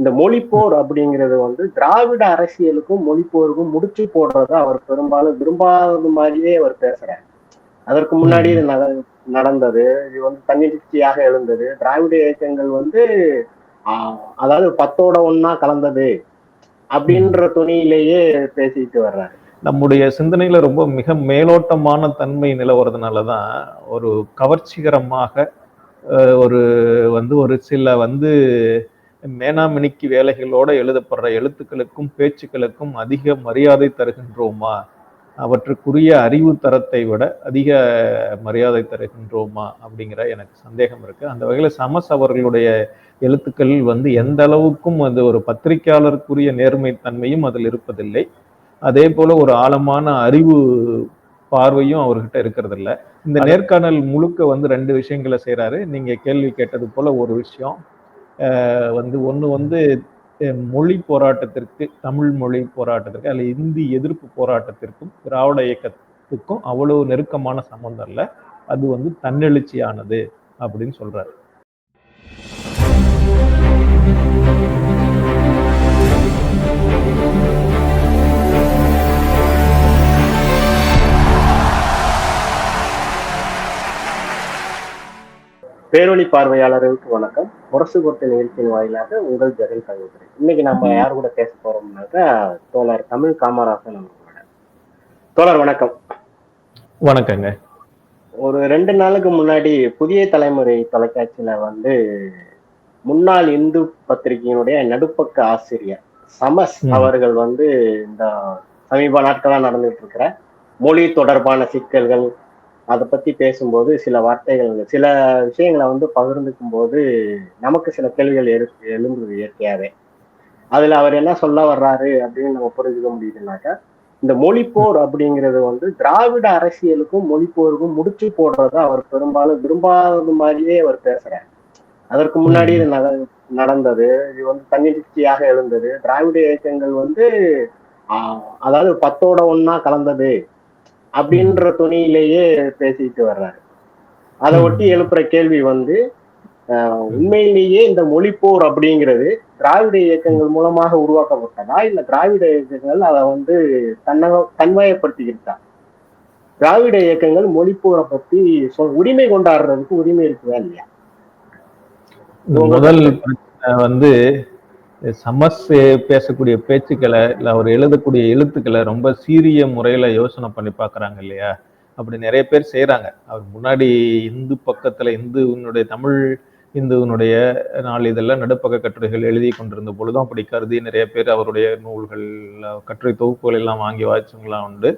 இந்த மொழிப்போர் அப்படிங்கிறது வந்து திராவிட அரசியலுக்கும் மொழிப்போருக்கும் முடிச்சு போடுறத அவர் பெரும்பாலும் விரும்பாத மாதிரியே அவர் பேசுறாரு. அதற்கு முன்னாடி இது நட- நடந்தது. இது வந்து தன்னிச்சையாக எழுந்தது. திராவிட இயக்கங்கள் வந்து ஆஹ், அதாவது பத்தோட ஒன்னா கலந்தது அப்படின்ற துணியிலேயே பேசிட்டு வர்றாரு. நம்முடைய சிந்தனையில ரொம்ப மிக மேலோட்டமான தன்மை நிலவறதுனால தான் ஒரு கவர்ச்சிகரமாக ஒரு வந்து ஒரு சில வந்து மேனாமினிக்கு வேலைகளோட எழுதப்படுற எழுத்துக்களுக்கும் பேச்சுக்களுக்கும் அதிக மரியாதை தருகின்றோமா? அவற்றுக்குரிய அறிவு தரத்தை விட அதிக மரியாதை தருகின்றோமா? அப்படிங்கிற எனக்கு சந்தேகம் இருக்கு. அந்த வகையில சமஸ் அவர்களுடைய எழுத்துக்கள் வந்து எந்த அளவுக்கும் அது ஒரு பத்திரிகையாளருக்குரிய நேர்மைத்தன்மையும் அதில் இருப்பதில்லை. அதே போல ஒரு ஆழமான அறிவு பார்வையும் அவர்கிட்ட இருக்கிறது இல்ல இந்த நேர்காணல் முழுக்க வந்து ரெண்டு விஷயங்களை செய்றாரு. நீங்க கேள்வி கேட்டது போல ஒரு விஷயம் வந்து ஒண்ணு வந்து மொழி போராட்டத்திற்கு தமிழ் மொழி போராட்டத்திற்கு அல்ல இந்தி எதிர்ப்பு போராட்டத்திற்கும் திராவிட இயக்கத்துக்கும் அவ்வளவு நெருக்கமான சம்பந்தம் இல்லை. அது வந்து தன்னெழுச்சியானது அப்படின்னு சொல்றாரு. பேரொளி பார்வையாளர்களுக்கு வணக்கம். முரசு கொட்ட நிகழ்ச்சியின் வாயிலாக உங்கள் ஜெகன் சகோதரி இன்னைக்கு நம்ம யார் கூட பேச போறோம்னாக்கா தோழர் தமிழ் காமராசன் அவர்களோட. தோழர் வணக்கம். வணக்கங்க. ஒரு ரெண்டு நாளுக்கு முன்னாடி புதிய தலைமுறை தொலைக்காட்சியில வந்து முன்னாள் இந்து பத்திரிகையினுடைய நடுப்பக்க ஆசிரியர் சமஸ். அவர்கள் வந்து இந்த சமீப நாட்களா நடந்துட்டு இருக்கிற மொழி தொடர்பான சிக்கல்கள் அதை பத்தி பேசும்போது சில வார்த்தைகள் சில விஷயங்களை வந்து பகிர்ந்துக்கும் போது நமக்கு சில கேள்விகள் எழு எழும்புது இயற்கையாவே. அதுல அவர் என்ன சொல்ல வர்றாரு அப்படின்னு நம்ம புரிஞ்சுக்க முடியுதுனாக்கா இந்த மொழிப்போர் அப்படிங்கிறது வந்து திராவிட அரசியலுக்கும் மொழிப்போருக்கும் முடிச்சு போடுறத அவர் பெரும்பாலும் விரும்பாத மாதிரியே அவர் பேசுறாரு. அதற்கு முன்னாடி இது நட- நடந்தது இது வந்து தன்னிச்சையாக எழுந்தது. திராவிட இயக்கங்கள் வந்து அதாவது பத்தோட ஒன்னா கலந்தது. அப்படின்ற துணியிலேயே பேசிட்டு வர்றாரு. அதை ஒட்டி எழுப்புற கேள்வி வந்து உண்மையிலேயே இந்த மொழிப்போர் அப்படிங்கிறது திராவிட இயக்கங்கள் மூலமாக உருவாக்கப்பட்டதா? இல்ல திராவிட இயக்கங்கள் அதை வந்து தன்ன தன்வயப்படுத்திக்கிட்டா திராவிட இயக்கங்கள் மொழிப்போரை பத்தி உரிமை கொண்டாடுறதுக்கு உரிமை இருக்குதா இல்லையா? முதல் வந்து சமஸ் பேசக்கூடிய பேச்சுக்களை இல்லை அவர் எழுதக்கூடிய எழுத்துக்களை ரொம்ப சீரிய முறையில் யோசனை பண்ணி பார்க்குறாங்க இல்லையா? அப்படி நிறைய பேர் செய்கிறாங்க அவர் முன்னாடி இந்து பக்கத்தில் இந்துவினுடைய தமிழ் இந்துவினுடைய நாளிதழில் நடுப்பக்க கட்டுரைகள் எழுதி கொண்டிருந்த பொழுதும் அப்படி கருதி நிறைய பேர் அவருடைய நூல்கள் கட்டுரை தொகுப்புகள் எல்லாம் வாங்கி வாய்ச்சவங்களாம் உண்டு.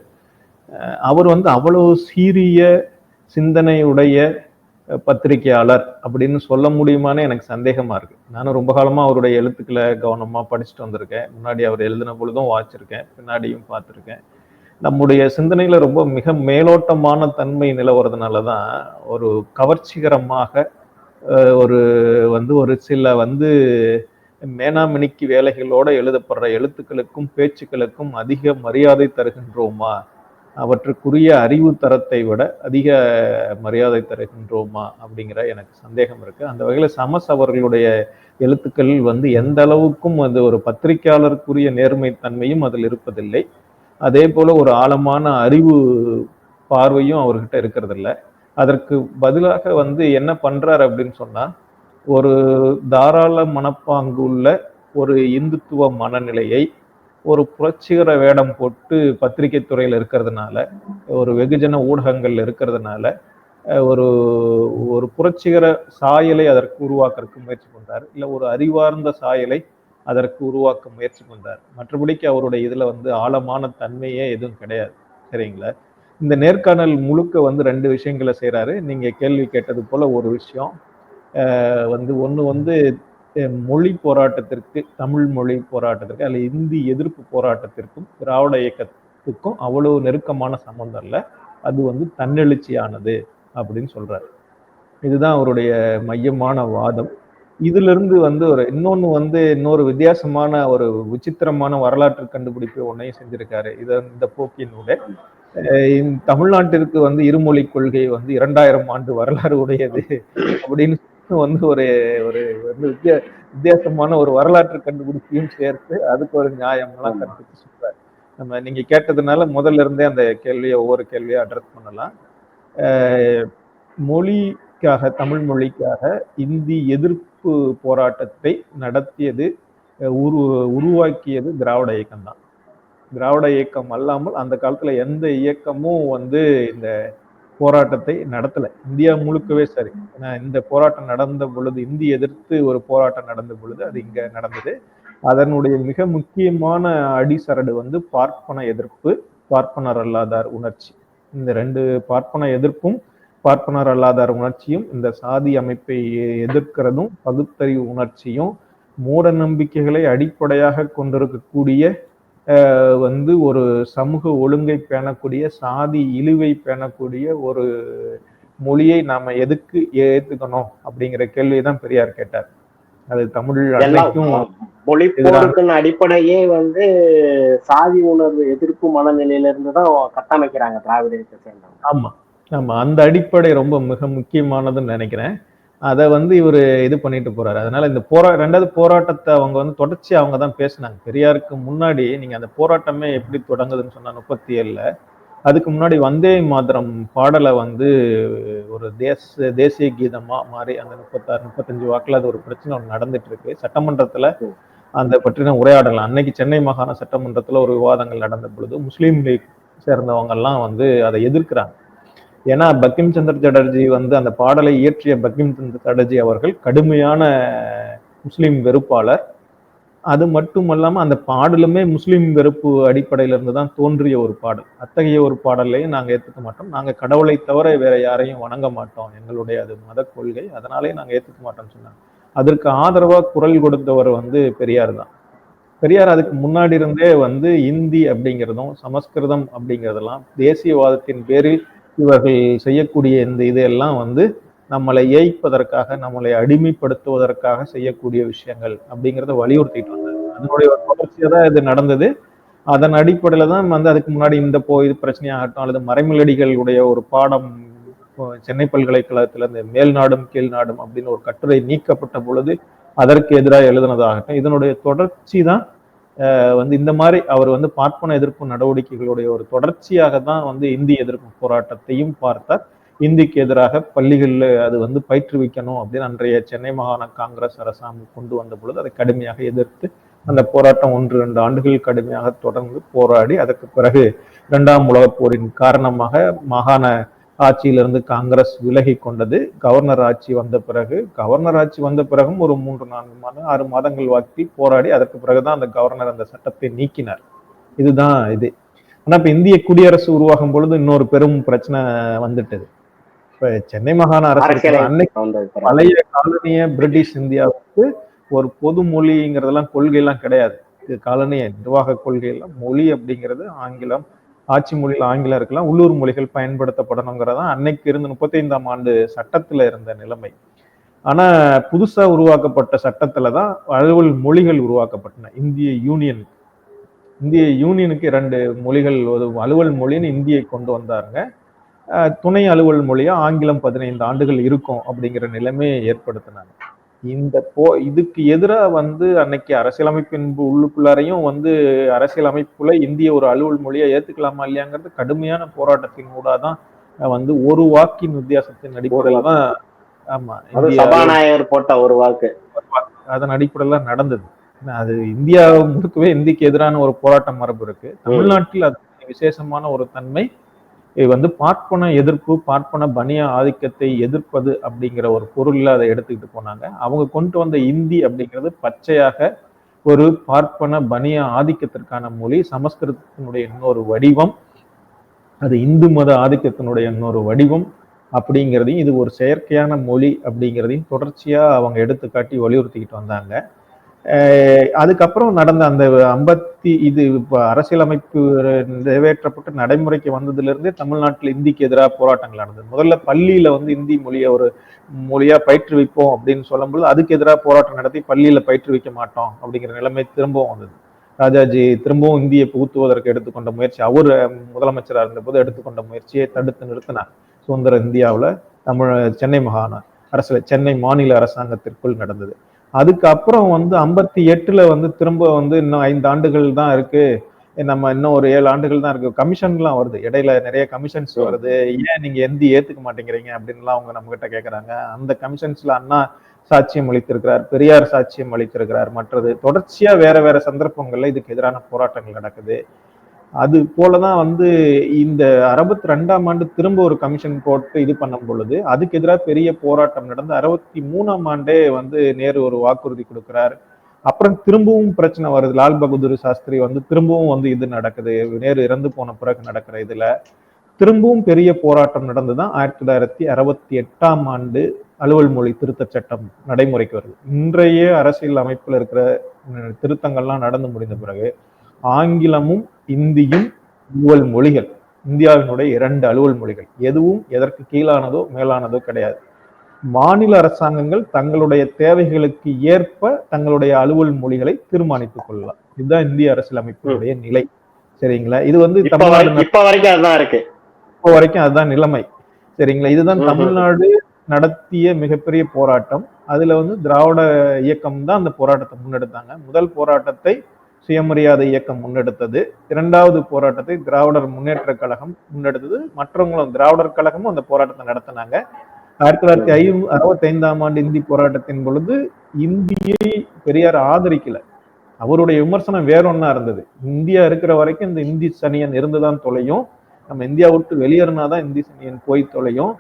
அவர் வந்து அவ்வளோ சீரிய சிந்தனையுடைய பத்திரிகையாளர் அப்படின்னு சொல்ல முடியுமான்னு எனக்கு சந்தேகமா இருக்கு. நானும் ரொம்ப காலமா அவருடைய எழுத்துக்களை கவனமா படிச்சுட்டு வந்திருக்கேன். முன்னாடி அவர் எழுதின பொழுதும் வாச்சிருக்கேன் பின்னாடியும் பார்த்துருக்கேன். நம்முடைய சிந்தனையில ரொம்ப மிக மேலோட்டமான தன்மை நிலவுறதுனால தான் ஒரு கவர்ச்சிகரமாக ஒரு வந்து ஒரு சில வந்து மேனாமினிக்கு வேலைகளோட எழுதப்படுற எழுத்துக்களுக்கும் பேச்சுக்களுக்கும் அதிக மரியாதை தருகின்றோமா? அவற்றுக்குரிய அறிவு தரத்தை விட அதிக மரியாதை தருகின்றோமா அப்படிங்கிற எனக்கு சந்தேகம் இருக்கு. அந்த வகையில் சமஸ் அவர்களுடைய எழுத்துக்கள் வந்து எந்த அளவுக்கும் அது ஒரு பத்திரிகையாளருக்குரிய நேர்மைத்தன்மையும் அதில் இருப்பதில்லை. அதே போல ஒரு ஆழமான அறிவு பார்வையும் அவர்கிட்ட இருக்கிறதில்ல. அதற்கு பதிலாக வந்து என்ன பண்றாரு அப்படின்னு சொன்னா ஒரு தாராள மனப்பாங்கு உள்ள ஒரு இந்துத்துவ மனநிலையை ஒரு புரட்சிகர வேடம் போட்டு பத்திரிகை துறையில் இருக்கிறதுனால ஒரு வெகுஜன ஊடகங்கள் இருக்கிறதுனால ஒரு ஒரு புரட்சிகர சாயலை அதற்கு உருவாக்குறதுக்கு முயற்சி கொண்டார் இல்லை ஒரு அறிவார்ந்த சாயலை அதற்கு உருவாக்க முயற்சி கொண்டார் மற்றபடிக்கு அவருடைய இதில் வந்து ஆழமான தன்மையே எதுவும் கிடையாது. சரிங்களா? இந்த நேர்காணல் முழுக்க வந்து ரெண்டு விஷயங்களை செய்கிறாரு நீங்கள் கேள்வி கேட்டது போல ஒரு விஷயம். வந்து ஒன்று வந்து மொழி போராட்டத்திற்கு தமிழ் மொழி போராட்டத்திற்கு அல்ல இந்தி எதிர்ப்பு போராட்டத்திற்கும் திராவிட இயக்கத்துக்கும் அவ்வளவு நெருக்கமான சம்பந்தம் இல்லை. அது வந்து தன்னெழுச்சியானது அப்படின்னு சொல்றாரு. இதுதான் அவருடைய மையமான வாதம். இதுல இருந்து வந்து ஒரு இன்னொன்னு வந்து இன்னொரு வித்தியாசமான ஒரு விசித்திரமான வரலாற்று கண்டுபிடிப்பு ஒன்னையும் செஞ்சிருக்காரு. இத இந்த போக்கினூட அஹ் தமிழ்நாட்டிற்கு வந்து இருமொழி கொள்கை வந்து இரண்டாயிரம் ஆண்டு வரலாறு உடையது அப்படின்னு வந்து ஒரு ஒரு வந்து வித்தியா வித்தியாசமான ஒரு வரலாற்று கண்டுபிடிப்பையும் சேர்த்து அதுக்கு ஒரு நியாயம்லாம் கற்பித்து சொல்றாரு. நம்ம நீங்க கேட்டதுனால முதல்ல இருந்தே அந்த கேள்வியை ஒவ்வொரு கேள்வியை அட்ரஸ் பண்ணலாம். அஹ் மொழிக்காக தமிழ் மொழிக்காக இந்தி எதிர்ப்பு போராட்டத்தை நடத்தியது உரு உருவாக்கியது திராவிட இயக்கம் தான் திராவிட இயக்கம் அல்லாமல் அந்த காலத்துல எந்த இயக்கமும் வந்து இந்த போராட்டத்தை நடத்தலை. இந்தியா முழுக்கவே சரி. ஏன்னா இந்த போராட்டம் நடந்த பொழுது இந்தி எதிர்த்து ஒரு போராட்டம் நடந்த பொழுது அது இங்க நடந்தது. அதனுடைய மிக முக்கியமான அடிசரடு வந்து பார்ப்பன எதிர்ப்பு பார்ப்பனர் அல்லாதார் உணர்ச்சி. இந்த ரெண்டு பார்ப்பன எதிர்ப்பும் பார்ப்பனர் அல்லாதார் உணர்ச்சியும் இந்த சாதி அமைப்பை எதிர்க்கிறதும் பகுத்தறிவு உணர்ச்சியும் மூட நம்பிக்கைகளை அடிப்படையாக கொண்டிருக்கக்கூடிய வந்து ஒரு சமூக ஒழுங்கை பேணக்கூடிய சாதி இழிவை பேணக்கூடிய ஒரு மொழியை நாம எதுக்கு ஏத்துக்கணும் அப்படிங்கிற கேள்வியை தான் பெரியார் கேட்டார். அது தமிழ் அன்னைக்கும் மொழி அடிப்படையே வந்து சாதி உணர்வு எதிர்ப்பு மனநிலையில இருந்து தான் கட்டமைக்கிறாங்க திராவிட இயக்கத்தை சேர்ந்தவங்க. ஆமா. ஆமா. அந்த அடிப்படை ரொம்ப மிக முக்கியமானதுன்னு நினைக்கிறேன். அதை வந்து இவர் இது பண்ணிட்டு போறாரு. அதனால இந்த போரா ரெண்டாவது போராட்டத்தை அவங்க வந்து தொடர்ச்சி அவங்க தான் பேசினாங்க. பெரியாருக்கு முன்னாடி நீங்க அந்த போராட்டமே எப்படி தொடங்குதுன்னு சொன்னா முப்பத்தி ஏழுல அதுக்கு முன்னாடி வந்தே மாதரம் பாடலை வந்து ஒரு தேச தேசிய கீதமா மாறி அந்த முப்பத்தாறு முப்பத்தஞ்சு வாக்குல அது ஒரு பிரச்சனை ஒண்ணு நடந்துட்டு இருக்கு சட்டமன்றத்துல அந்த பற்றின உரையாடல் அன்னைக்கு சென்னை மாகாண சட்டமன்றத்துல ஒரு விவாதங்கள் நடந்த பொழுது முஸ்லீம் லீக் சேர்ந்தவங்க எல்லாம் வந்து அதை எதிர்க்கிறாங்க. ஏன்னா பக்கிம் சந்திர சட்டர்ஜி வந்து அந்த பாடலை இயற்றிய பக்கிம் சந்திர சட்டர்ஜி அவர்கள் கடுமையான முஸ்லீம் வெறுப்பாளர். அது மட்டுமல்லாம அந்த பாடலுமே முஸ்லீம் வெறுப்பு அடிப்படையிலிருந்து தான் தோன்றிய ஒரு பாடல். அத்தகைய ஒரு பாடலையும் நாங்கள் ஏற்றுக்க மாட்டோம். நாங்கள் கடவுளை தவிர வேற யாரையும் வணங்க மாட்டோம். எங்களுடைய அது மத கொள்கை. அதனாலே நாங்கள் ஏற்றுக்க மாட்டோம்னு சொன்னாங்க. அதற்கு ஆதரவாக குரல் கொடுத்தவர் வந்து பெரியார் தான். பெரியார் அதுக்கு முன்னாடி இருந்தே வந்து இந்தி அப்படிங்கிறதும் சமஸ்கிருதம் அப்படிங்கிறதெல்லாம் தேசியவாதத்தின் பேரில் இவர்கள் செய்யக்கூடிய இந்த இதெல்லாம் வந்து நம்மளை ஏய்ப்பதற்காக நம்மளை அடிமைப்படுத்துவதற்காக செய்யக்கூடிய விஷயங்கள் அப்படிங்கிறத வலியுறுத்திட்டு வந்தது அதனுடைய தொடர்ச்சியாக தான் இது நடந்தது. அதன் அடிப்படையில் தான் வந்து அதுக்கு முன்னாடி இந்த போ இது பிரச்சனையாகட்டும் அல்லது மறைமலடிகளுடைய ஒரு பாடம் சென்னை பல்கலைக்கழகத்தில் இந்த மேல்நாடும் கீழ்நாடும் அப்படின்னு ஒரு கட்டுரை நீக்கப்பட்ட பொழுது அதற்கு எதிராக எழுதுனதாகட்டும் இதனுடைய தொடர்ச்சி தான் வந்து இந்த மாதிரி அவர் வந்து பார்ப்பன எதிர்ப்பு நடவடிக்கைகளுடைய ஒரு தொடர்ச்சியாக தான் வந்து இந்தி எதிர்ப்பு போராட்டத்தையும் பார்த்தார். இந்திக்கு எதிராக பள்ளிகளில் அது வந்து பயிற்றுவிக்கணும் அப்படின்னு அன்றைய சென்னை மாகாண காங்கிரஸ் அரசாங்கம் கொண்டு வந்த பொழுது அதை கடுமையாக எதிர்த்து அந்த போராட்டம் ஒன்று ரெண்டு ஆண்டுகள் கடுமையாக தொடர்ந்து போராடி அதற்கு பிறகு இரண்டாம் உலகப் போரின் காரணமாக மாகாண ஆட்சியிலிருந்து காங்கிரஸ் விலகி கொண்டது. கவர்னர் ஆட்சி வந்த பிறகு கவர்னர் ஆட்சி வந்த பிறகும் ஒரு மூன்று நான்கு மாதம் ஆறு மாதங்கள் வாக்கி போராடி அதற்கு பிறகுதான் அந்த கவர்னர் அந்த சட்டத்தை நீக்கினார். இதுதான் இது. ஆனா இப்ப இந்திய குடியரசு உருவாகும் பொழுது இன்னொரு பெரும் பிரச்சனை வந்துட்டது. இப்ப சென்னை மாகாண அரசு அன்னைக்கு. பழைய காலனிய பிரிட்டிஷ் இந்தியாவுக்கு ஒரு பொது மொழிங்கிறதெல்லாம் கொள்கை எல்லாம் கிடையாது காலனிய நிர்வாக கொள்கை எல்லாம் மொழி அப்படிங்கிறது ஆங்கிலம் ஆட்சி மொழியில் ஆங்கிலம் இருக்கலாம் உள்ளூர் மொழிகள் பயன்படுத்தப்படணுங்கிறதான் அன்னைக்கு இருந்து முப்பத்தைந்தாம் ஆண்டு சட்டத்துல இருந்த நிலைமை. ஆனா புதுசா உருவாக்கப்பட்ட சட்டத்தில் தான் அலுவல் மொழிகள் உருவாக்கப்பட்டன. இந்திய யூனியன் இந்திய யூனியனுக்கு இரண்டு மொழிகள் ஒரு அலுவல் மொழின்னு இந்தியை கொண்டு வந்தாருங்க. துணை அலுவல் மொழியா ஆங்கிலம் பதினைந்து ஆண்டுகள் இருக்கும் அப்படிங்கிற நிலைமையை ஏற்படுத்தினாங்க. இந்த போ இதுக்கு எதிராக வந்து அன்னைக்கு அரசியலமைப்பின் உள்ளுக்குள்ளாரையும் வந்து அரசியலமைப்புல இந்திய ஒரு அலுவல் மொழியை ஏத்துக்கலாமா இல்லையாங்கிறது கடுமையான போராட்டத்தின் ஊடாதான் அஹ் வந்து ஒரு வாக்கின் வித்தியாசத்தின் அடிப்படையில தான் ஆமா சபாநாயகர் போட்ட ஒரு வாக்கு. அதன் அடிப்படையில நடந்தது. அது இந்தியா முழுக்கவே இந்திக்கு எதிரான ஒரு போராட்ட மரபு இருக்கு. தமிழ்நாட்டில் அது விசேஷமான ஒரு தன்மை. இது வந்து பார்ப்பன எதிர்ப்பு பார்ப்பன பனிய ஆதிக்கத்தை எதிர்ப்பது அப்படிங்கிற ஒரு பொருள்ல அதை எடுத்துக்கிட்டு போனாங்க. அவங்க கொண்டு வந்த இந்தி அப்படிங்கிறது பச்சையாக ஒரு பார்ப்பன பனிய ஆதிக்கத்திற்கான மொழி சமஸ்கிருதத்தினுடைய இன்னொரு வடிவம் அது இந்து மத ஆதிக்கத்தினுடைய இன்னொரு வடிவம் அப்படிங்கிறதையும் இது ஒரு செயற்கையான மொழி அப்படிங்கிறதையும் தொடர்ச்சியா அவங்க எடுத்து காட்டி வலியுறுத்திக்கிட்டு வந்தாங்க. அதுக்கப்புறம் நடந்த அந்த ஐம்பத்தி இது இப்போ அரசியலமைப்பு நிறைவேற்றப்பட்டு நடைமுறைக்கு வந்ததுலேருந்தே தமிழ்நாட்டில் இந்திக்கு எதிராக போராட்டங்கள் நடந்தது. முதல்ல பள்ளியில் வந்து இந்தி மொழியை ஒரு மொழியாக பயிற்றுவிப்போம் அப்படின்னு சொல்லும்போது அதுக்கு எதிராக போராட்டம் நடத்தி பள்ளியில் பயிற்றுவிக்க மாட்டோம் அப்படிங்கிற நிலைமை திரும்பவும் வந்தது. ராஜாஜி திரும்பவும் இந்தியை புகுத்துவதற்கு எடுத்துக்கொண்ட முயற்சி அவர் முதலமைச்சராக இருந்தபோது எடுத்துக்கொண்ட முயற்சியை தடுத்து நிறுத்தினார். சுதந்திர இந்தியாவில் தமிழ் சென்னை மாகாண அரசு சென்னை மாநில அரசாங்கத்திற்குள் நடந்தது. அதுக்கப்புறம் வந்து ஐம்பத்தி எட்டுல வந்து திரும்ப வந்து இன்னும் ஐந்து ஆண்டுகள் தான் இருக்கு. நம்ம இன்னும் ஒரு ஏழு ஆண்டுகள் தான் இருக்கு. கமிஷன்லாம் வருது. இடையில நிறைய கமிஷன்ஸ் வருது. ஏன் நீங்க எந்த ஏத்துக்க மாட்டேங்கிறீங்க அப்படின்லாம் அவங்க நம்ம கிட்ட கேக்குறாங்க. அந்த கமிஷன்ஸ்ல அண்ணா சாட்சியம் அளித்திருக்கிறார் பெரியார் சாட்சியம் அளித்திருக்கிறார். மற்றது தொடர்ச்சியா வேற வேற சந்தர்ப்பங்கள்ல இதுக்கு எதிரான போராட்டங்கள் நடக்குது. அது போலதான் வந்து இந்த அறுபத்தி ரெண்டாம் ஆண்டு திரும்ப ஒரு கமிஷன் போட்டு இது பண்ணும் பொழுது அதுக்கு எதிராக பெரிய போராட்டம் நடந்து அறுபத்தி மூணாம் ஆண்டே வந்து நேரு ஒரு வாக்குறுதி கொடுக்கிறார். அப்புறம் திரும்பவும் பிரச்சனை வருது. லால் பகதூர் சாஸ்திரி வந்து திரும்பவும் வந்து இது நடக்குது. நேரு இறந்து போன பிறகு நடக்கிற இதுல. திரும்பவும் பெரிய போராட்டம் நடந்துதான் ஆயிரத்தி தொள்ளாயிரத்தி அறுபத்தி எட்டாம் ஆண்டு அலுவல் மொழி திருத்த சட்டம் நடைமுறைக்கு வருது. இன்றைய அரசியல் அமைப்புல இருக்கிற திருத்தங்கள்லாம் நடந்து முடிந்த பிறகு ஆங்கிலமும் இந்தியும் அலுவல் மொழிகள் இந்தியாவினுடைய இரண்டு அலுவல் மொழிகள் எதுவும் எதற்கு கீழானதோ மேலானதோ கிடையாது. மாநில அரசாங்கங்கள் தங்களுடைய தேவைகளுக்கு ஏற்ப தங்களுடைய அலுவல் மொழிகளை தீர்மானித்துக் கொள்ளலாம். இதுதான் இந்திய அரசியலமைப்பினுடைய நிலை. சரிங்களா? இது வந்து தமிழ்நாடு இப்ப வரைக்கும் அதுதான் இருக்கு. இப்போ வரைக்கும் அதுதான் நிலைமை. சரிங்களா? இதுதான் தமிழ்நாடு நடத்திய மிகப்பெரிய போராட்டம். அதுல வந்து திராவிட இயக்கம் தான் அந்த போராட்டத்தை முன்னெடுத்தாங்க. முதல் போராட்டத்தை சுயமரியாதை இயக்கம் முன்னெடுத்தது. இரண்டாவது போராட்டத்தை திராவிடர் முன்னேற்ற கழகம் முன்னெடுத்தது. மற்றவங்களும் திராவிடர் கழகமும் அந்த போராட்டத்தை நடத்தினாங்க. ஆயிரத்தி தொள்ளாயிரத்தி ஐ அறுபத்தி ஐந்தாம் ஆண்டு இந்தி போராட்டத்தின் பொழுது இந்தியை பெரியார் ஆதரிக்கல. அவருடைய விமர்சனம் வேறொன்னா இருந்தது. இந்தியா இருக்கிற வரைக்கும் இந்த இந்தி சனியன் இருந்துதான் தொலையும். நம்ம இந்தியா விட்டு வெளியேறினாதான் இந்தி சனியன் போய் தொலையும்.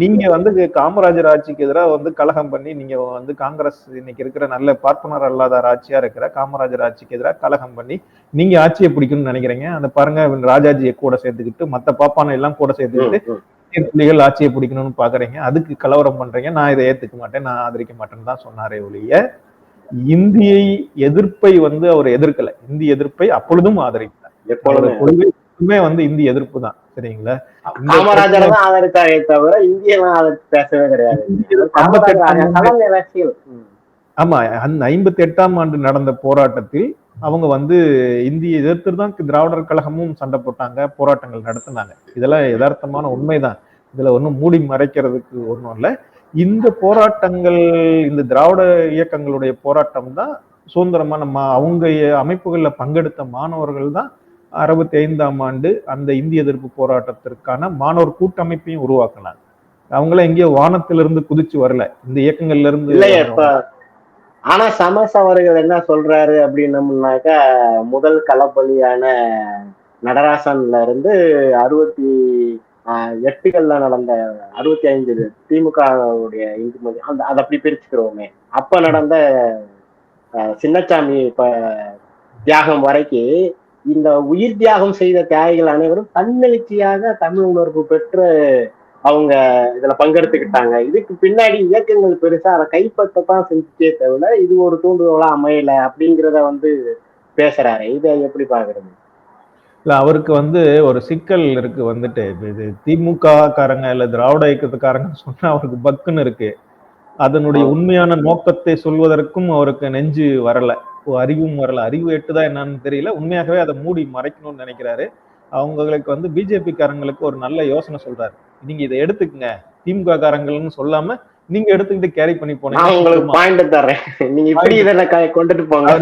நீங்க வந்து காமராஜர் ஆட்சிக்கு எதிராக வந்து கலகம் பண்ணி நீங்க வந்து காங்கிரஸ் இன்னைக்கு இருக்கிற நல்ல பார்ப்பனர் அல்லாதார் ஆட்சியா இருக்கிற காமராஜர் ஆட்சிக்கு எதிராக கலகம் பண்ணி நீங்க ஆட்சியை பிடிக்கணும்னு நினைக்கிறீங்க. அந்த பாருங்க ராஜாஜியை கூட சேர்த்துக்கிட்டு மத்த பாப்பானை எல்லாம் கூட சேர்த்துக்கிட்டு புலிகள் ஆட்சியை பிடிக்கணும்னு பாக்குறீங்க. அதுக்கு கலவரம் பண்றீங்க. நான் இதை ஏத்துக்க மாட்டேன் நான் ஆதரிக்க மாட்டேன்னு தான் சொன்னாரே ஒழிய இந்தியை எதிர்ப்பை வந்து அவர் எதிர்க்கல. இந்தி எதிர்ப்பை அப்பொழுதும் ஆதரிக்கிறார் கொள்கை வந்து இந்தி எதிர்ப்பு தான் சரிங்களா காமராஜர் தான் ஆதரித்தாரே தவிர இந்தியெல்லாம் ஆதரித்து பேசவே கிடையாது. ஆமா அந்த ஐம்பத்தி எட்டாம் ஆண்டு நடந்த போராட்டத்தில் அவங்க வந்து இந்திய எதிர்த்து தான் திராவிடர் கழகமும் சண்டை போட்டாங்க போராட்டங்கள் நடத்தினாங்க. இதெல்லாம் யதார்த்தமான உண்மைதான். இதுல ஒன்றும் மூடி மறைக்கிறதுக்கு ஒன்றும் இல்லை. இந்த போராட்டங்கள் இந்த திராவிட இயக்கங்களுடைய போராட்டம் தான் சுதந்திரமா நம்ம அவங்க அமைப்புகள்ல பங்கெடுத்த மாணவர்கள் தான் அறுபத்தி ஐந்தாம் ஆண்டு அந்த இந்திய எதிர்ப்பு போராட்டத்திற்கான மாணவர் கூட்டமைப்பையும் உருவாக்கினாங்க. அவங்கள எங்கேயோ வானத்திலிருந்து குதிச்சு வரல. இந்த இயக்கங்கள்ல இருந்து ஆனா சமஸ் அவர்கள் என்ன சொல்றாரு அப்படின்னம்னாக்கா முதல் களப்பலியான நடராசன்ல இருந்து அறுபத்தி எட்டுகள்ல நடந்த அறுபத்தி ஐந்து திமுகவுடைய இந்து அந்த அதை அப்படி பிரிச்சுக்கிறோமே. அப்ப நடந்த சின்னச்சாமி இப்ப தியாகம் வரைக்கும் இந்த உயிர் தியாகம் செய்த தியாகிகள் அனைவரும் தன்னெழுச்சியாக தமிழ் உணர்வு பெற்று அவங்க இதுல பங்கெடுத்துக்கிட்டாங்க. இதுக்கு பின்னாடி இயக்கங்கள் பெருசா அதை கைப்பற்றத்தான் செஞ்சுட்டே தவிர இது ஒரு தூண்டுகோலா அமையல அப்படிங்கிறத வந்து பேசுறாரு. இதை எப்படி பாக்குறது இல்ல அவருக்கு வந்து ஒரு சிக்கல் இருக்கு வந்துட்டு. இது திமுக காரங்க இல்ல திராவிட இயக்கத்துக்காரங்க சொன்னா அவருக்கு பக்குன்னு இருக்கு. அதனுடைய உண்மையான நோக்கத்தை சொல்வதற்கும் அவருக்கு நெஞ்சு வரல. அறிவும் வரல. அறிவு எட்டுதான் என்னன்னு தெரியல. உண்மையாகவே அதை மூடி மறைக்கணும்னு நினைக்கிறாரு. அவங்களுக்கு வந்து பிஜேபி காரங்களுக்கு ஒரு நல்ல யோசனை சொல்றாரு. நீங்க இதை எடுத்துக்கங்க. திமுக காரங்கள்னு சொல்லாம நீங்க எடுத்துக்கிட்டு கேரி பண்ணி போனீங்க. உங்களுக்கு பாயிண்ட் தர்றேன். நீங்க இப்படி இதை கொண்டுட்டு போங்க.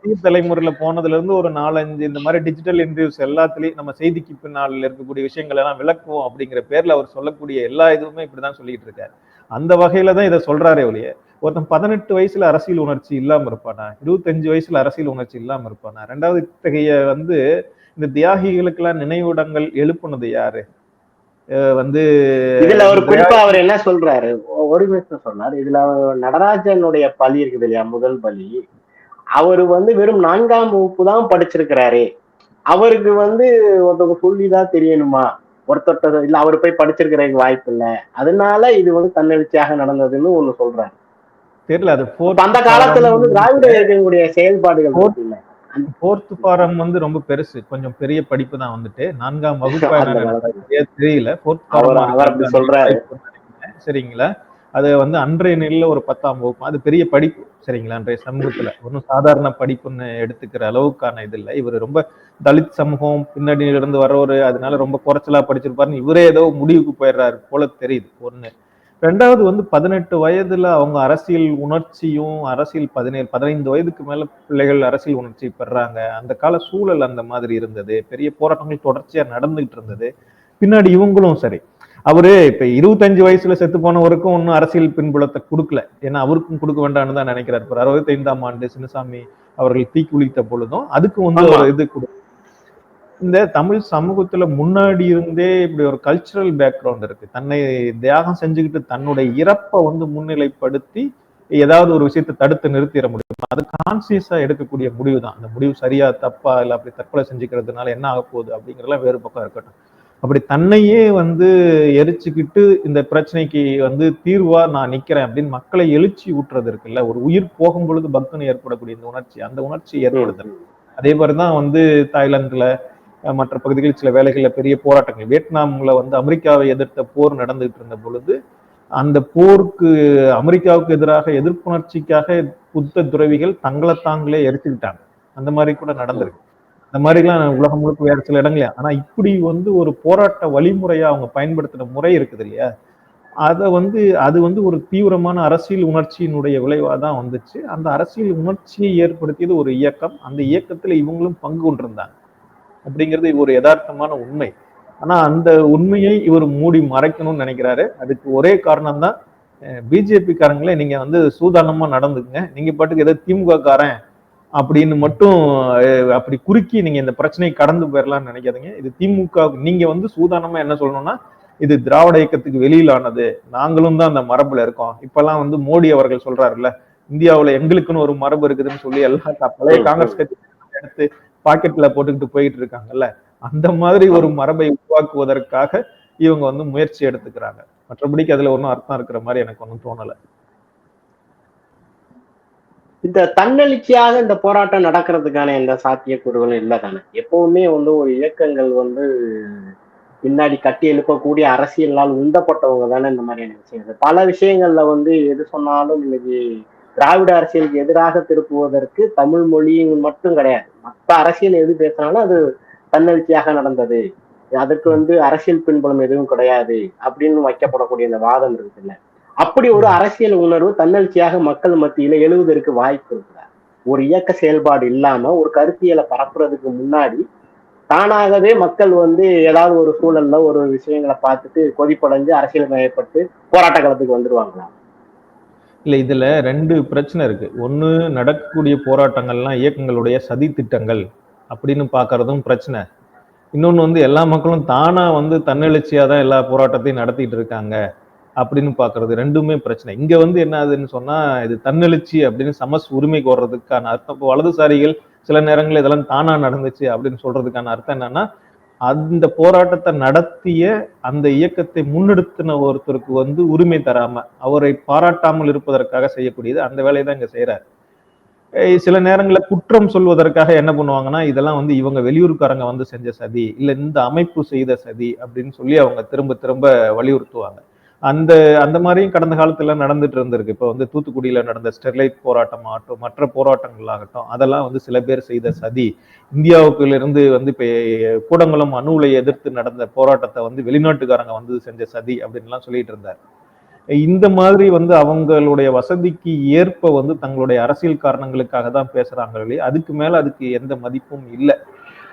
புதிய தலைமுறையில போனதுல இருந்து ஒரு நாலஞ்சு இந்த மாதிரி டிஜிட்டல் இன்டர்வியூஸ் எல்லாத்துலயும் நம்ம செய்திக்கு பின்னால் இருக்கக்கூடிய விஷயங்கள் எல்லாம் விளக்குவோம் அப்படிங்கிற பேர்ல அவர் சொல்லக்கூடிய எல்லா இதுவுமே இப்படிதான் சொல்லிட்டு இருக்காரு. அந்த வகையில தான் இதை சொல்றாரே ஒழிய ஒருத்தன் பதினெட்டு வயசுல அரசியல் உணர்ச்சி இல்லாம இருப்பானா? இருபத்தஞ்சு வயசுல அரசியல் உணர்ச்சி இல்லாம இருப்பானா? ரெண்டாவது இத்தகைய வந்து இந்த தியாகிகளுக்கெல்லாம் நினைவிடங்கள் எழுப்புனது யாரு? வந்து இதுல ஒரு குறிப்பா அவர் என்ன சொல்றாரு? ஒரு விஷயம் சொன்னார். இதுல நடராஜனுடைய பலி இருக்குது இல்லையா? முதல் பலி. அவரு வந்து வெறும் நான்காம் வகுப்பு தான் படிச்சிருக்கிறாரு. அவருக்கு வந்து ஒருத்தவங்க சொல்லிதான் தெரியணுமா? ஒருத்தர் இல்ல அவர் போய் படிச்சிருக்கிறதுக்கு வாய்ப்பு இல்ல. அதனால இது வந்து தன்னெழுச்சியாக நடந்ததுன்னு ஒண்ணு சொல்றாரு. தெரியல அது அந்த காலத்துல வந்து திராவிட இயக்கங்களுடைய செயல்பாடுகள் இல்ல போர்த் ஃபாரம் வந்து ரொம்ப பெருசு. கொஞ்சம் பெரிய படிப்பு தான் வந்துட்டு. நான்காம் வகுப்பு தெரியல. சொல்றாரு. சரிங்களா? அது வந்து அன்றைய நிலையில ஒரு பத்தாம் வகுப்பு. அது பெரிய படிப்பு. சரிங்களா அன்றைய சமூகத்துல. ஒன்றும் சாதாரண படிப்புன்னு எடுத்துக்கிற அளவுக்கான இது இல்லை. இவர் ரொம்ப தலித் சமூகம் பின்னணியில இருந்து வர்றவர் அதனால ரொம்ப குறைச்சலா படிச்சிருப்பாருன்னு இவரே ஏதோ முடிவுக்கு போயிடுறாரு போல தெரியுது. ஒண்ணு. ரெண்டாவது வந்து பதினெட்டு வயதுல அவங்க அரசியல் உணர்ச்சியும் அரசியல் பதினேழு பதினைந்து வயதுக்கு மேல பிள்ளைகள் அரசியல் உணர்ச்சி பெறாங்க. அந்த கால சூழல் அந்த மாதிரி இருந்தது. பெரிய போராட்டங்கள் தொடர்ச்சியா நடந்துகிட்டு இருந்தது. பின்னாடி இவங்களும் சரி. அவரு இப்ப இருபத்தஞ்சு வயசுல செத்து போனவருக்கும் ஒன்றும் அரசியல் பின்புலத்தை கொடுக்கல. ஏன்னா அவருக்கும் கொடுக்க வேண்டாம்னு தான் நினைக்கிறார். இப்ப அறுபத்தி ஐந்தாம் ஆண்டு சின்னசாமி அவர்கள் தீக்குளித்த பொழுதும் அதுக்கு வந்து. ஒரு இது கொடு இந்த தமிழ் சமூகத்துல முன்னாடி இருந்தே இப்படி ஒரு கல்ச்சுரல் பேக்ரவுண்ட் இருக்கு. தன்னை தியாகம் செஞ்சுக்கிட்டு தன்னுடைய இறப்பை வந்து முன்னிலைப்படுத்தி ஏதாவது ஒரு விஷயத்தை தடுத்து நிறுத்திட முடியும்? அது கான்சியஸா எடுக்கக்கூடிய முடிவு தான் அந்த முடிவு சரியா தப்பா இல்ல அப்படி தற்கொலை செஞ்சுக்கிறதுனால என்ன ஆக போகுது அப்படிங்கறதெல்லாம் வேறு பக்கம் இருக்கட்டும். அப்படி தன்னையே வந்து எரிச்சுக்கிட்டு இந்த பிரச்சனைக்கு வந்து தீர்வா நான் நிக்கிறேன் அப்படின்னு மக்களை எழுச்சி ஊட்டுறது இருக்குல்ல? ஒரு உயிர் போகும் பொழுது பக்தன் ஏற்படக்கூடிய இந்த உணர்ச்சி அந்த உணர்ச்சி ஏற்படுது. அதே மாதிரிதான் வந்து தாய்லாந்துல மற்ற பகுதிகளில் சில வேலைகள்ல பெரிய போராட்டங்கள். வியட்நாம்ல வந்து அமெரிக்காவை எதிர்த்த போர் நடந்துகிட்டு இருந்த பொழுது அந்த போருக்கு அமெரிக்காவுக்கு எதிராக எதிர்ப்புணர்ச்சிக்காக புத்த துறவிகள் தங்களை தாங்களே எரிச்சுக்கிட்டாங்க அந்த மாதிரி கூட நடந்திருக்கு. இந்த மாதிரிலாம் உலகம் முழுக்க வேற சில இடங்களே ஆனா இப்படி வந்து ஒரு போராட்ட வழிமுறையா அவங்க பயன்படுத்தின முறை இருக்குது இல்லையா? அதை வந்து அது வந்து ஒரு தீவிரமான அரசியல் உணர்ச்சியினுடைய விளைவாக தான் வந்துச்சு. அந்த அரசியல் உணர்ச்சியை ஏற்படுத்தியது ஒரு இயக்கம். அந்த இயக்கத்துல இவங்களும் பங்கு கொண்டிருந்தாங்க. அப்படிங்கிறது ஒரு யதார்த்தமான உண்மை. ஆனா அந்த உண்மையை இவர் மூடி மறைக்கணும்னு நினைக்கிறாரு. அதுக்கு ஒரே காரணம் தான் பிஜேபி காரங்களே நீங்க வந்து சூதானமா நடந்துக்குங்க. நீங்க பாட்டுக்கு ஏதோ திமுக காரன் அப்படின்னு மட்டும் அப்படி குறுக்கி நீங்க இந்த பிரச்சனையை கடந்து போயிடலாம்னு நினைக்காதீங்க. இது திமுக நீங்க வந்து சூதானமா என்ன சொல்லணும்னா இது திராவிட இயக்கத்துக்கு வெளியிலானது. நாங்களும் தான் அந்த மரபுல இருக்கோம். இப்பெல்லாம் வந்து மோடி அவர்கள் சொல்றாருல்ல இந்தியாவுல எங்களுக்குன்னு ஒரு மரபு இருக்குதுன்னு சொல்லி எல்லாம் பழைய காங்கிரஸ் கட்சி எடுத்து பாக்கெட்ல போட்டுக்கிட்டு போயிட்டு இருக்காங்கல்ல அந்த மாதிரி ஒரு மரபை உருவாக்குவதற்காக இவங்க வந்து முயற்சி எடுத்துக்கிறாங்க. மற்றபடிக்கு அதுல ஒன்றும் அர்த்தம் இருக்கிற மாதிரி எனக்கு ஒன்றும் தோணல. இந்த தன்னெழுச்சியாக இந்த போராட்டம் நடக்கிறதுக்கான எந்த சாத்தியக்கூறுகளும் இல்லை தானே. எப்பவுமே வந்து ஒரு இயக்கங்கள் வந்து பின்னாடி கட்டி எழுப்பக்கூடிய அரசியலால் உந்தப்பட்டவங்க தானே இந்த மாதிரியான விஷயங்கள். பல விஷயங்கள்ல வந்து எது சொன்னாலும் இன்னைக்கு திராவிட அரசியலுக்கு எதிராக திருப்புவதற்கு தமிழ் மொழி மட்டும் கிடையாது. மற்ற அரசியல் எது பேசினாலும் அது தன்னெழுச்சியாக நடந்தது. அதற்கு வந்து அரசியல் பின்புலம் எதுவும் கிடையாது அப்படின்னு வைக்கப்படக்கூடிய இந்த வாதம் இருக்குல்ல. அப்படி ஒரு அரசியல் உணர்வு தன்னெழுச்சியாக மக்கள் மத்தியில எழுவதற்கு வாய்ப்பு இருக்கிறார். ஒரு இயக்க செயல்பாடு இல்லாம ஒரு கருத்தியலை பரப்புறதுக்கு முன்னாடி தானாகவே மக்கள் வந்து ஏதாவது ஒரு சூழல்ல ஒரு விஷயங்களை பார்த்துட்டு கொதிப்படைஞ்சு அரசியல் மயப்பட்டு போராட்ட களத்துக்கு வந்துருவாங்களா? இல்ல இதுல ரெண்டு பிரச்சனை இருக்கு. ஒண்ணு நடக்கக்கூடிய போராட்டங்கள்லாம் இயக்கங்களுடைய சதி திட்டங்கள் அப்படின்னு பாக்குறதும் பிரச்சனை. இன்னொன்னு வந்து எல்லா மக்களும் தானா வந்து தன்னெழுச்சியா தான் எல்லா போராட்டத்தையும் நடத்திட்டு இருக்காங்க. அப்படின்னு பாக்குறது ரெண்டுமே பிரச்சனை. இங்க வந்து என்ன ஆகுதுன்னு சொன்னா இது தன்னெழுச்சி அப்படின்னு சமஸ் உரிமை கோர்றதுக்கான அர்த்தம். இப்போ வலதுசாரிகள் சில நேரங்களில் இதெல்லாம் தானா நடந்துச்சு அப்படின்னு சொல்றதுக்கான அர்த்தம் என்னன்னா அந்த போராட்டத்தை நடத்திய அந்த இயக்கத்தை முன்னெடுத்தின ஒருத்தருக்கு வந்து உரிமை தராம அவரை பாராட்டாமல் இருப்பதற்காக செய்யக்கூடியது அந்த வேலையை தான் இங்க செய்யறாரு சில நேரங்களில் குற்றம் சொல்வதற்காக என்ன பண்ணுவாங்கன்னா இதெல்லாம் வந்து இவங்க வெளியூர்காரங்க வந்து செஞ்ச சதி இல்லை இந்த அமைப்பு செய்த சதி அப்படின்னு சொல்லி அவங்க திரும்ப திரும்ப வலியுறுத்துவாங்க. அந்த அந்த மாதிரியும் கடந்த காலத்துல நடந்துட்டு இருந்திருக்கு. இப்போ வந்து தூத்துக்குடியில நடந்த ஸ்டெர்லைட் போராட்டம் ஆகட்டும் மற்ற போராட்டங்கள் ஆகட்டும் அதெல்லாம் வந்து சில பேர் செய்த சதி. இந்தியாவுக்குலேருந்து வந்து இப்ப கூடங்குளம் அணு உலையை எதிர்த்து நடந்த போராட்டத்தை வந்து வெளிநாட்டுக்காரங்க வந்து செஞ்ச சதி அப்படின்லாம் சொல்லிட்டு இருந்தார். இந்த மாதிரி வந்து அவங்களுடைய வசதிக்கு ஏற்ப வந்து தங்களுடைய அரசியல் காரணங்களுக்காக தான் பேசுறாங்களே அதுக்கு மேல அதுக்கு எந்த மதிப்பும் இல்லை.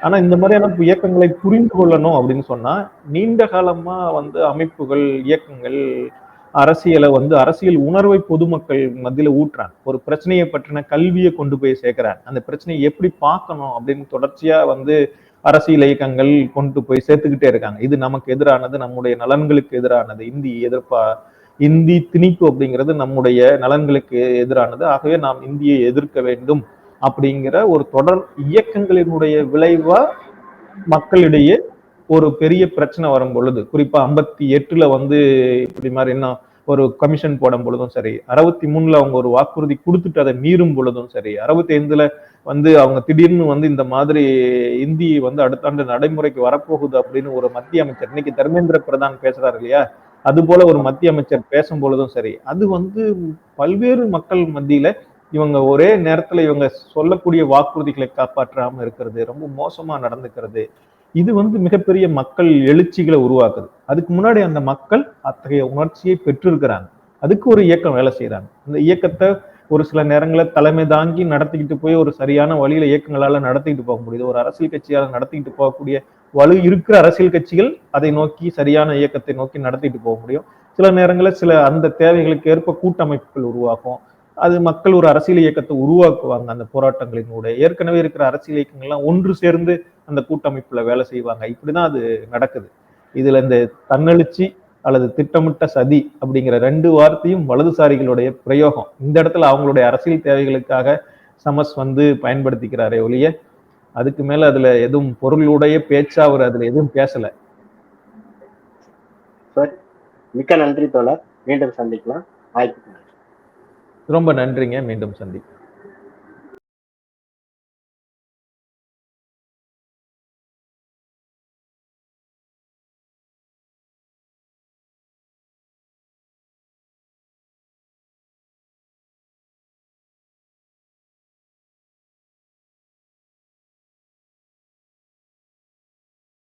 ஆனா இந்த மாதிரியான இயக்கங்களை புரிந்து கொள்ளணும் அப்படின்னு சொன்னா நீண்ட காலமா வந்து அமைப்புகள் இயக்கங்கள் அரசியலை வந்து அரசியல் உணர்வை பொதுமக்கள் மத்தியில ஊட்டுறாங்க. ஒரு பிரச்சனையை பற்றின கல்வியை கொண்டு போய் சேர்க்கிறாங்க. அந்த பிரச்சனையை எப்படி பார்க்கணும் அப்படின்னு தொடர்ச்சியா வந்து அரசியல் இயக்கங்கள் கொண்டு போய் சேர்த்துக்கிட்டே இருக்காங்க. இது நமக்கு எதிரானது நம்முடைய நலன்களுக்கு எதிரானது. இந்தி எதிர்ப்பா இந்தி திணிப்பு அப்படிங்கிறது நம்முடைய நலன்களுக்கு எதிரானது. ஆகவே நாம் இந்தியை எதிர்க்க வேண்டும். அப்படிங்கிற ஒரு தொடர் இயக்கங்களினுடைய விளைவா மக்களிடையே ஒரு பெரிய பிரச்சனை வரும் பொழுது. குறிப்பா ஐம்பத்தி எட்டுல வந்து இப்படி மாதிரி என்ன ஒரு கமிஷன் போடும் பொழுதும் சரி அறுபத்தி மூணுல அவங்க ஒரு வாக்குறுதி கொடுத்துட்டு அதை மீறும் பொழுதும் சரி அறுபத்தி ஐந்துல வந்து அவங்க திடீர்னு வந்து இந்த மாதிரி இந்தி வந்து அடுத்த ஆண்டு நடைமுறைக்கு வரப்போகுது அப்படின்னு ஒரு மத்திய அமைச்சர் இன்னைக்கு தர்மேந்திர பிரதான் பேசுறாரு இல்லையா? அது போல ஒரு மத்திய அமைச்சர் பேசும் பொழுதும் சரி அது வந்து பல்வேறு மக்கள் மத்தியில இவங்க ஒரே நேரத்துல இவங்க சொல்லக்கூடிய வாக்குறுதிகளை காப்பாற்றாம இருக்கிறது ரொம்ப மோசமா நடந்துக்கிறது இது வந்து மிகப்பெரிய மக்கள் எழுச்சிகளை உருவாக்குது. அதுக்கு முன்னாடி அந்த மக்கள் அத்தகைய உணர்ச்சியை பெற்றிருக்கிறாங்க. அதுக்கு ஒரு இயக்கம் வேலை செய்யறாங்க அந்த இயக்கத்தை ஒரு சில நேரங்களில் தலைமை தாங்கி நடத்திக்கிட்டு போய் ஒரு சரியான வழியில இயக்கங்களால நடத்திக்கிட்டு போக முடியுது. ஒரு அரசியல் கட்சியால நடத்திக்கிட்டு போகக்கூடிய வலு இருக்கிற அரசியல் கட்சிகள் அதை நோக்கி சரியான இயக்கத்தை நோக்கி நடத்திட்டு போக முடியும். சில நேரங்களில் சில அந்த தேவைகளுக்கு ஏற்ப கூட்டமைப்புகள் உருவாகும். அது மக்கள் ஒரு அரசியல் இயக்கத்தை உருவாக்குவாங்க அந்த போராட்டங்களினூட. ஏற்கனவே இருக்கிற அரசியல் இயக்கங்கள்லாம் ஒன்று சேர்ந்து அந்த கூட்டமைப்புல வேலை செய்வாங்க. இப்படிதான் அது நடக்குது. இதுல இந்த தன்னெழுச்சி அல்லது திட்டமிட்ட சதி அப்படிங்கிற ரெண்டு வார்த்தையும் வலதுசாரிகளுடைய பிரயோகம். இந்த இடத்துல அவங்களுடைய அரசியல் தேவைகளுக்காக சமஸ் வந்து பயன்படுத்திக்கிறாரே ஒழிய அதுக்கு மேல அதுல எதுவும் பொருளுடைய பேச்சா அவர் அதுல எதுவும் பேசல. மிக்க நன்றி தோழர். மீண்டும் சந்திக்கலாம். வாய்ப்புக்கு ரொம்ப நன்றிங்க. மீண்டும் சந்திப்போம்.